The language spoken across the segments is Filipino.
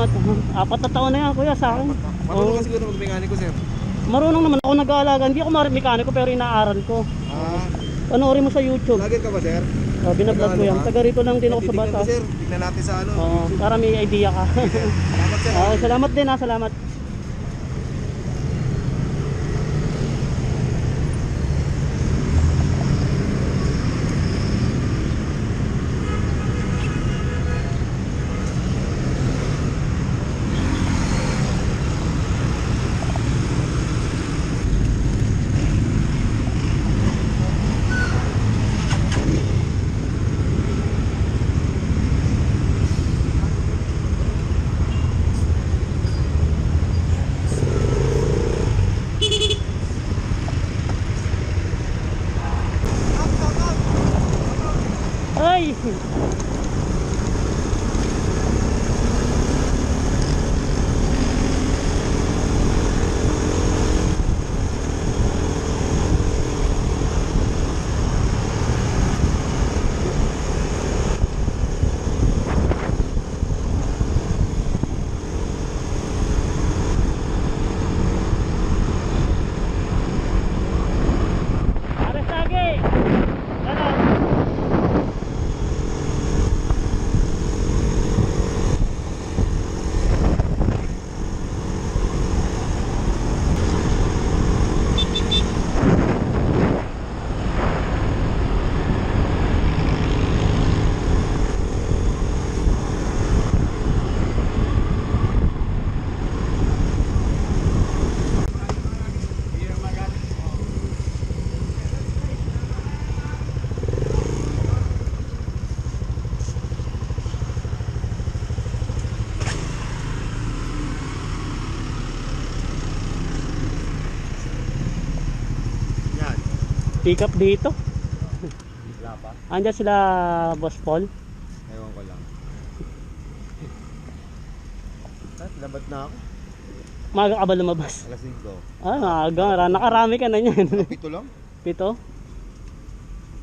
salamat. Apat na taon na yan, kuya, sa akin. Marunong ka siguro mag-mekaniko, sir. Marunong naman ako nag-aalaga. Hindi ako mar- mekaniko pero inaaral ko. Ah, Panoorin mo sa YouTube. vlogger ka ba, sir? Uh, binablog ko yan. Taga rito lang din ako sa bata. ko, sir. Tignan natin sa ano. Oo, para may idea ka. Salamat, sir. Oo, salamat din ha, salamat. Pick up dito. Wala pa. Andiyan sila, Boss Paul. Ewan ko lang. At labat na ako. Maga ka ba lumabas? Alas 5. Ah, maaga. Ra- Nakarami ka na niyan. Pito lang? Pito?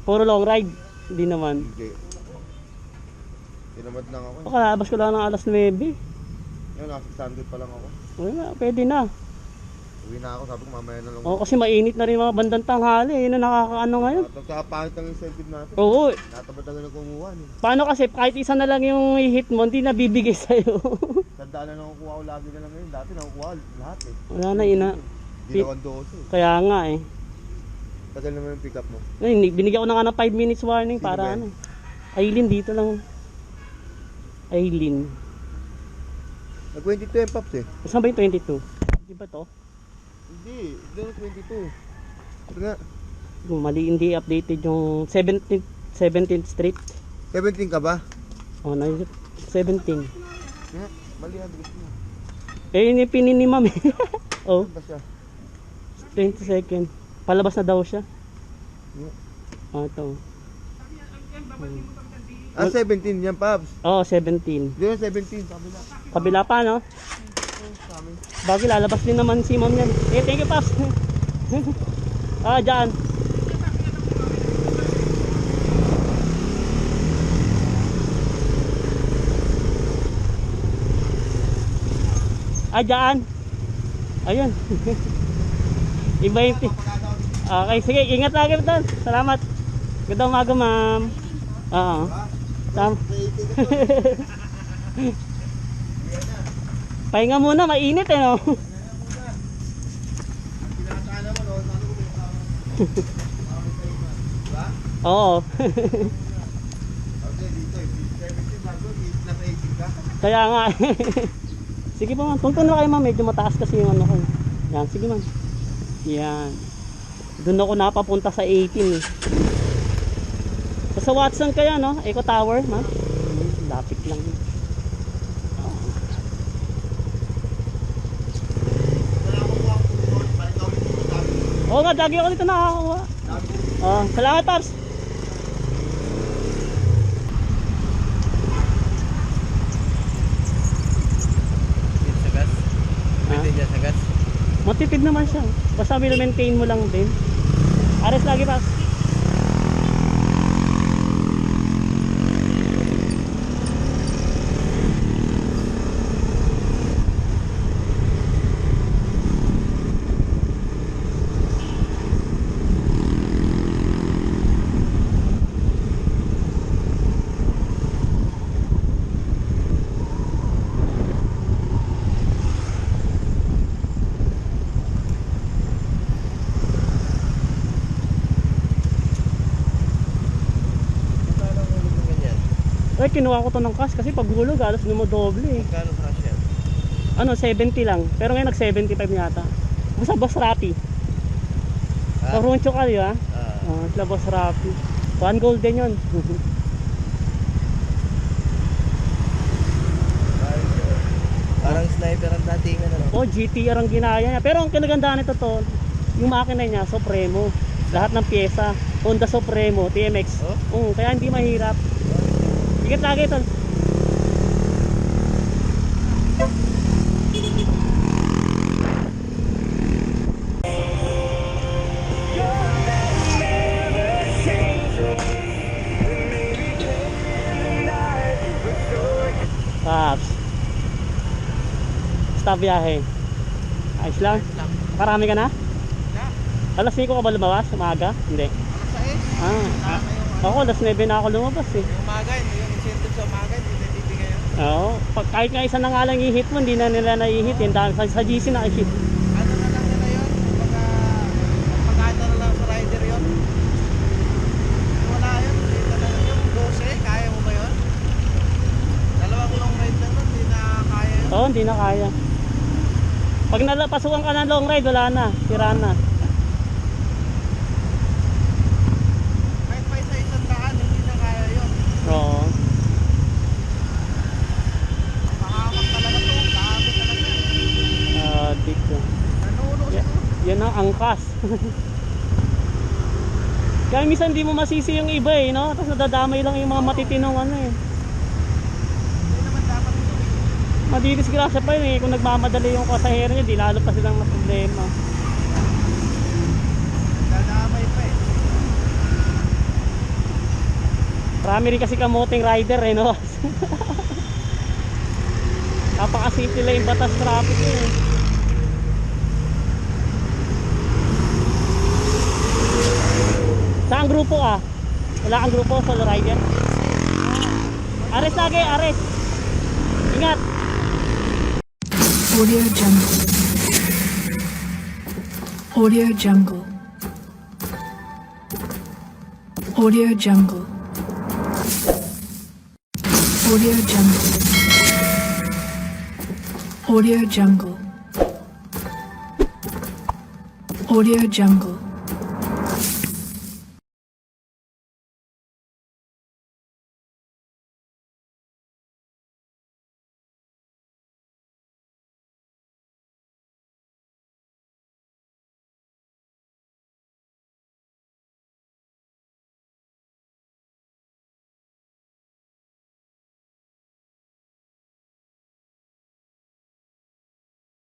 Puro long ride. Hindi naman. Hindi. Tinamad lang ako. O kalabas ko lang ng alas 9. Yun, nasa standard pa lang ako. Wala, pwede na. Uwi na ako, sabi ko mamaya na lang. O kasi mainit na rin mga bandang tanghali. Yun ang nakakaano ngayon. Nagkakapangit ang incentive natin. Oo. Natabad na ng kumuha. Eh. Paano kasi kahit isa na lang yung hit mo, hindi na bibigay sa'yo. Tandaan na nakukuha ko lagi na lang ngayon. Dati nakukuha lahat eh. Wala na ina. Ginawan 12 eh. Kaya nga eh. Tagal naman yung pick up mo. Ay, Binigyan ko na nga ng 5 minutes warning Sino ba para yan? ano. Aileen dito lang. Aileen. Nag-22 yung Pops eh. Saan ba yung 22? Di ba to? Hindi, na 22. Ito nga, Yung Mali hindi updated yung 17th, 17th Street. 17 ka ba? Oh, na 17. Nga, mali address mo. Eh, yun yung pinin ni ma'am eh. oh, ba siya? 20 second. Palabas na daw siya. Nga. Ah, ito. Ah, 17 yan, Pops. Oh, 17. Hindi na 17, sabi na. Kabila pa, no? Bagay, lalabas din naman si ma'am yan. Eh, thank you, Paps. ah, dyan. Ah, dyan. Ayun. Iba yung... Okay, sige, ingat lagi doon. Salamat. Good umaga, ma'am. Oo. Tam- Pahinga muna, mainit eh, no? Oo. Eh. 17 bago, nasa 18 ka. Kaya nga. sige po ma'am, tungtun na kayo ma'am, medyo mataas kasi yung ano ko. Yan, sige ma'am. Yan. Doon ako napapunta sa 18 eh. Sa Watson kaya no? Eco Tower, ma'am. Lapit lang. Wala akong kuha ko doon. Balik ako dito sa amin. Oo nga, lagi ako dito nakakakuha. Oh, salamat? Pwede Ah. dyan sa gas? Matipid naman siya. Basta maintain mo lang din. Ares lagi, Paps. Eh, kinuha ko to ng cash kasi pag hulog, alas dumodoble eh. Magkano crush yan? Ano, 70 lang. Pero ngayon nag-75 yata. Basta Boss Rapi. Ha? Paruncho ka, di ba? Ah. Ah, sila Boss Rapi. One golden yun. Parang sniper ang datingan ano. oh, GTR ang ginaya niya. Pero ang kinagandaan nito to, yung makina niya, Supremo. Lahat ng pyesa, Honda Supremo, TMX. Oh? Oo, kaya hindi mahirap. Ikit lagi ito. Paps. Stop biyahe. Ayos lang. Karami ka na? Alas 5 ka ba lumabas? Umaga? Hindi. Ah, ako alas 9 na ako lumabas eh. Umaga, yung incentive sa umaga, hindi na bibigay yan. Oo. Pag, kahit nga isa na nga lang i-hit mo, hindi na nila na-hit. Yung dami, sa, sa GC na i-hit. Ano na lang nila yun? Pagka, pagkano na lang sa rider yun? Wala yun, hindi na lang yun. 12, kaya mo ba yun? Dalawang long ride na nun, hindi na kaya yun. Oo, hindi na kaya. Pag nalapasukan ka ng long ride, wala na. Tira na. Kahit pa isa isang daan, hindi na kaya yun. Oo. Makahamak talaga to, dami talaga. Ah, dito. Nanuno Yeah. Angkas. Kaya minsan hindi mo masisi yung iba eh, no? Tapos nadadamay lang yung mga matitinong ano eh. Ito. Madidisgrasya pa yun eh. Kung nagmamadali yung pasahero niya, di lalo pa silang mas problema. Dadamay pa eh. Marami rin kasi kamuting rider eh, no? Napaka-safety lang yung batas traffic eh. Saan grupo ka? Wala kang grupo, solo rider? Ares lagi, ares. Ingat. Audio Jungle. Audio Jungle. Audio Jungle. Audio Jungle. Audio Jungle. Audio Jungle.